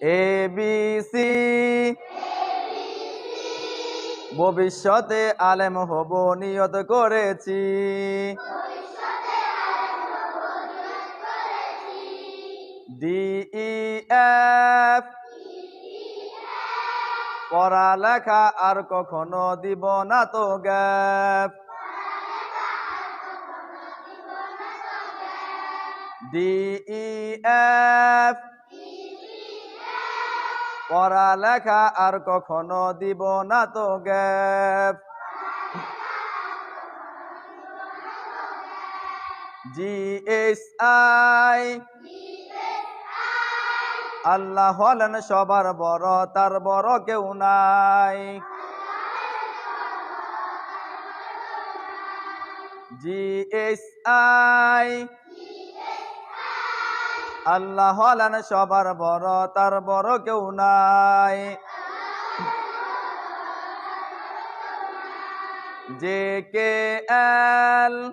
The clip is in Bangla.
এ বি সি ভবিষ্যতে আলেম হব, নিয়ত করেছি। ডি ই এফ পড়ালেখা আর কখনো দিব না তো গ্যাপ। ই এফ পড়ালেখা আর কখনো দিব না তো গ্যাপ। জি এস আই আল্লাহ হলেন সবার বড়, তার বড় কেউ নাই। জি এস আই আল্লাহ হলেন সবার বড় তার বড় কেউ নাই। যে কে এল